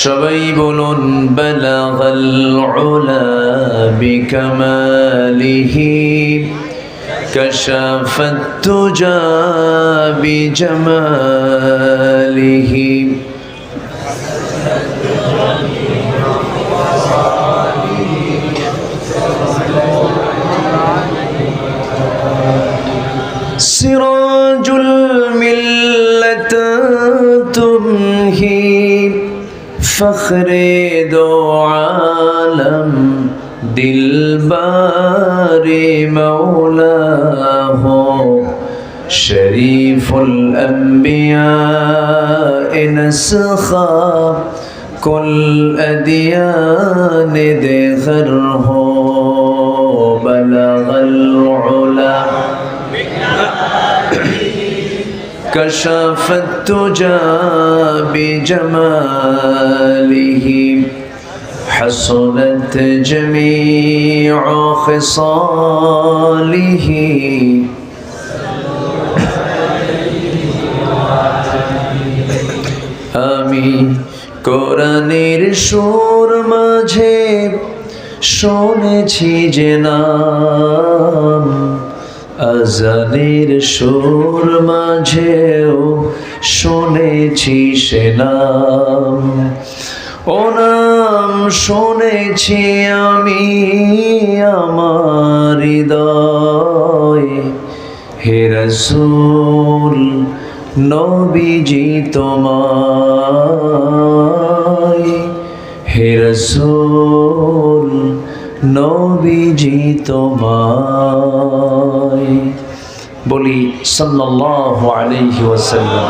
شبيب بلغ العلا بكماله. كشف التجا بجماله. فخر دو عالم دل باری مولا ہو شریف الانبیاء نسخا کل ادیان دے غر ہو بلغ العلا۔ كشف التجى بجماله حصلت جميع خصاله আমি কোরআনের সুর মাঝে শুনেছি যে নাম আজানের সুর মাঝেও শুনেছি সে নাম। ও নাম শুনেছি আমি আমার হৃদয়। হে রসুল, নবীজি তোমায়। হে রসুল নবীজি বলি সাল্লাল্লাহু আলাইহি ওয়াসাল্লাম।